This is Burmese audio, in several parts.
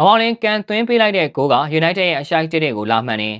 မမောင်လင်းကန်သွင်းပေးလိုက်တဲ့ဂိုးက United ရဲ့အရှိုက်တစ်တွေကိုလာမှန်နေ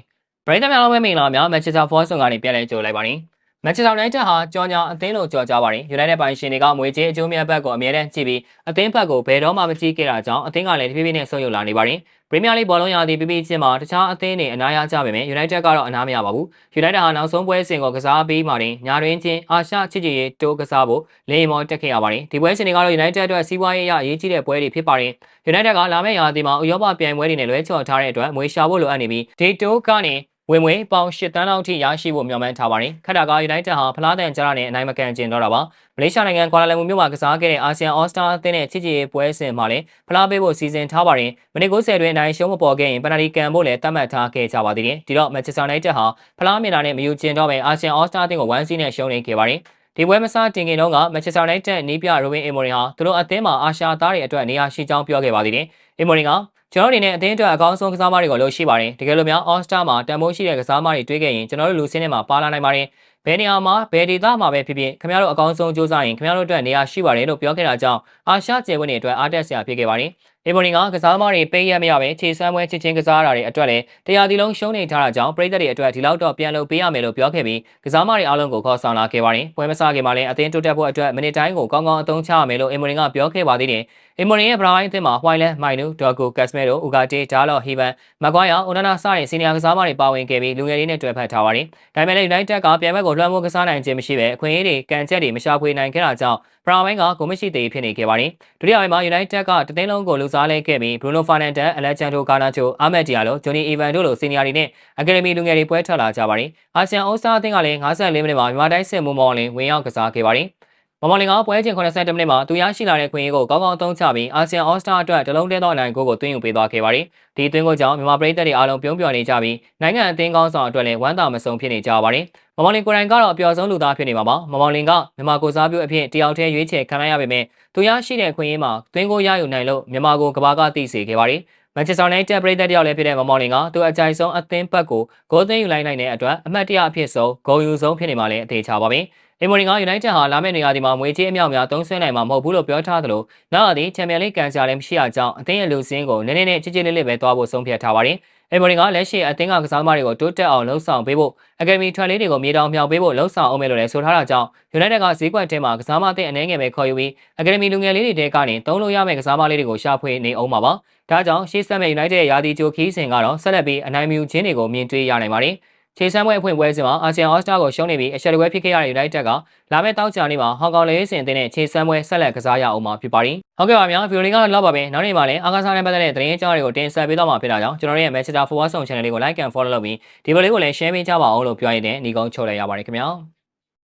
ပရိသတ်များလုံးပဲမင်္ဂလာများ Manchester Force ကနေပြန်လည်ကြိုလိုက်ပါရင် မန်ချက်စတာယူနိုက်တက်ဟာကြော်ညာအသင်းလို့ကြော်ကြပါတယ်ယူနိုက်တက်ပိုင်ရှင်တွေကမွေကြီးအကျိုးမြတ်ဘက်ကိုအမြဲတမ်းကြည့်ပြီးအသင်းဘက်ကိုဘယ်တော့မှမကြည့်ခဲ့တာကြောင့်အသင်းကလည်းတဖြည်းဖြည်းနဲ့ဆုတ်ယုတ်လာနေပါတယ်ပရီးမီးယားလိဘောလုံးရာသီပြီးပြီးချင်းမှာတခြားအသင်းတွေအနားရကြပေမဲ့ယူနိုက်တက်ကတော့အနားမရပါဘူးယူနိုက်တက်ဟာနောက်ဆုံးပွဲစဉ်ကိုကစားပြီးမှတင်ညာတွင်ချင်းအာရှချစ်ကြည်ရေးတိုးကစားဖို့လေမော်တက်ခဲ့ရပါတယ်ဒီပွဲစဉ်တွေကတော့ယူနိုက်တက်အတွက်စီးပွားရေးအရအရေးကြီးတဲ့ပွဲတွေဖြစ်ပါတယ်ယူနိုက်တက်ကလာမယ့်ရာသီမှာဥရောပပြိုင်ပွဲတွေနဲ့လွဲချော်ထားတဲ့အတွက်မွေရှာဖို့လိုအပ်နေပြီးဒေတိုးကနေ ဝင်ဝင်ပေါင်၈တန်းလောက်ထိရရှိဖို့မျှော်မှန်းထားပါတယ်ခက်တာက United ဟာဖလားတန်ကြားနဲ့အနိုင်မကန်ကျင်တော့တာပါမလေးရှားနိုင်ငံကွာလာလမ်ပူမြို့မှာကစားခဲ့တဲ့အာဆီယံအော်စတာအသင်းနဲ့ချစ်ကြည်ရေးပွဲစဉ်မှာလည်းဖလားပေးဖို့စီစဉ်ထားပါတယ်မိနစ်90တွင်အနိုင်ရှုံးမပေါ်ခဲ့ရင်ပယ်နတီကန်ဖို့လည်းသတ်မှတ်ထားခဲ့ကြပါသေးတယ်ဒီတော့ Manchester United ဟာဖလားမျက်နှာနဲ့မယူကျင်တော့ပဲအာဆီယံအော်စတာအသင်းကို1-0နဲ့ရှုံးနေခဲ့ပါတယ်ဒီပွဲမစားတင်ခင်တုန်းက Manchester United နီးပြ Robin Amorim ဟာသူတို့အသင်းမှာအာရှသားတွေအတွက်နေရာရှိကြောင်းပြောခဲ့ပါသေးတယ်။ Amorim က ကျွန်တော်တို့အနေနဲ့အသင်းအတွက်အကောင်းဆုံးကစားမတွေကိုလုပ်ရှိပါတယ်တကယ်လို့များ All Star မှာတန်ဖိုးရှိတဲ့ကစားမတွေတွေးခဲ့ရင်ကျွန်တော်တို့လူစင်းထဲမှာပါလာနိုင်ပါတယ်ဘယ်နေရာမှာဘယ်ဒေသမှာပဲဖြစ်ဖြစ်ခင်ဗျားတို့အကောင်းဆုံးစူးစမ်းရင်ခင်ဗျားတို့အတွက်နေရာရှိပါတယ်လို့ပြောခဲ့တာကြောင့်အာရှကျေပွင့်တွေအတွက်အားတက်စရာဖြစ်ခဲ့ပါတယ်အေဘော်နီကကစားသမားတွေပေးရမရပဲခြေစမ်းပွဲချစ်ချင်းကစားရတာတွေအတွက်လည်းတရားဒီလုံးရှုံးနေထားတာကြောင့်ပြည်သက်တွေအတွက်ဒီလောက်တော့ပြန်လုပ်ပေးရမယ်လို့ပြောခဲ့ပြီးကစားသမားတွေအားလုံးကိုခေါ်ဆောင်လာခဲ့ပါတယ်။ပွဲမစခင်မှာလည်းအသင်းတိုးတက်ဖို့အတွက်မိနစ်တိုင်းကိုကောင်းကောင်းအသုံးချရမယ်လို့အီမိုရင်ကပြောခဲ့ပါသေးတယ်။ အီမိုရင်ရဲ့ဘရိုင်းအသင်းမှာဟွိုင်လန်မိုင်နူဒေါ်ကိုကက်စမဲရိုဥဂါတီဒါလော့ဟီဗန်မကွိုင်ယာအိုနာနာစတဲ့စီနီယာကစားသမားတွေပါဝင်ခဲ့ပြီးလူငယ်တွေနဲ့တွေ့ဖက်ထားပါတယ်။ဒါပေမဲ့လည်း United ကပြန်ဘက်ကိုလွှမ်းမိုးကစားနိုင်ခြင်းမရှိပဲအခွင့်အရေးတွေကန်ချက်တွေမရှာဖွေနိုင်ခဲ့တာကြောင့်ဘရာဝိုင်းကဂိုမရှိသေးဖြစ်နေခဲ့ပါတယ်။ဒုတိယပိုင်းမှာ United ကတသိန်းလုံးကိုလူစားလဲခဲ့ပြီး Bruno Fernandes, Alejandro Garnacho, Ahmed Diallo, Johnny Evans တို့လိုစီနီယာတွေနဲ့ Academy လူငယ်တွေပွဲထွက်လာကြပါတယ်။အာဆီယံအိုးစတာအသင်းကလည်း54မိနစ်မှာမြန်မာတိုင်းစစ်မုံမောင်လင်ဝင်ရောက်ကစားခဲ့ပါတယ်။ မမော်လင်ကပွဲချင်း82မိနစ်မှာသူရရှိလာတဲ့ခွင့်ရေးကိုကောင်းကောင်းအသုံးချပြီးအာဆီယံအော့စတာအတွက်တလုံးတဲသောအနိုင်ဂိုးကိုသွင်းယူပေးသွားခဲ့ပါတယ်။ဒီသွင်းကိုကြောင့်မြန်မာပြည်သက်တွေအားလုံးပြုံးပျော်နေကြပြီးနိုင်ငံအသင်းကောင်းဆောင်အတွက်လည်းဝမ်းသာမဆုံးဖြစ်နေကြပါတယ်။ မမော်လင်ကိုယ်တိုင်ကတော့အပျော်ဆုံးလူသားဖြစ်နေမှာပါ။မမော်လင်ကမြန်မာကိုစားပြုအဖြစ်တယောက်တည်းရွေးချယ်ခံရပေမဲ့သူရရှိတဲ့ခွင့်ရေးမှာသွင်းကိုရယူနိုင်လို့မြန်မာကိုကဘာကသိစေခဲ့ပါတယ်။မန်ချက်စတာယူနိုက်တက်ပရိသတ်တယောက်လည်းဖြစ်တဲ့မမော်လင်ကသူအကြိုက်ဆုံးအသင်းဘက်ကိုဂိုးသွင်းယူလိုက်နိုင်တဲ့အတွက်အမှတ်တရအဖြစ်ဆုံးဂိုးယူဆုံးဖြစ်နေမှလည်းအသေးချပါပဲ။အင်မိုရီကယူနိုက်တက်ဟာလာမယ့်နေရာဒီမှာငွေကြေးအမြောက်များသုံးစွဲနိုင်မှာမဟုတ်ဘူးလို့ပြောထားသလိုနောက်အသည့်ချန်ပီယံလိကန်ဆာလည်းမရှိအကြောင်းအသင်းရဲ့လူစင်းကိုနည်းနည်းနဲ့ချစ်ချစ်လေးလေးပဲတွားဖို့ဆုံးဖြတ်ထားပါတယ်။ အင်မိုရီကလက်ရှိအသင်းကကစားသမားတွေကိုတိုးတက်အောင်လှုံ့ဆော်ပေးဖို့အကယ်ဒမီထွက်လေးတွေကိုမြေတောင်မြောက်ပေးဖို့လှုံ့ဆော်အောင်မယ်လို့လည်းဆိုထားတာကြောင့်ယူနိုက်တက်ကဈေးကွက်ထဲမှာကစားမအသင်းအနေငယ်ပဲခေါ်ယူပြီးအကယ်ဒမီလူငယ်လေးတွေတဲကနေသုံးလို့ရမယ့်ကစားမလေးတွေကိုရှာဖွေနေအောင်ပါပါ။ဒါကြောင့်ရှေ့ဆက်မဲ့ယူနိုက်တက်ရဲ့ယာတီဂျိုခီးစင်ကတော့ဆက်လက်ပြီးအနိုင်မယူခြင်းတွေကိုမြင်တွေ့ရနိုင်ပါတယ်။ ခြေစမ်းပွဲအဖွင့်ပွဲစဉ်မှာအာဆီယံအော်စတာကိုရှုံးနေပြီးအရှက်တပွဲဖြစ်ခဲ့ရတဲ့ United ကလာမယ့်တောက်ချာနေ့မှာဟောင်ကောင်လေဆင်တင်တဲ့ခြေစမ်းပွဲဆက်လက်ကစားရအောင်မှာဖြစ်ပါတယ်။ဟုတ်ကဲ့ပါဗျာဗီဒီယိုလေးကတော့လောက်ပါပဲ။နောက်နေ့မှာလည်းအားကစားနဲ့ပတ်သက်တဲ့သတင်းအကြောင်းတွေကိုတင်ဆက်ပေးသွားမှာဖြစ်တာကြောင့်ကျွန်တော်တို့ရဲ့ Manchester Forward ဆောင် channel လေးကို like and follow လုပ်ပြီးဒီဗီဒီယိုလေးကိုလည်း share ပေးကြပါအောင်လို့ပြောရတဲ့ညီကုန်းချုပ်လိုက်ရပါတယ်ခင်ဗျာ။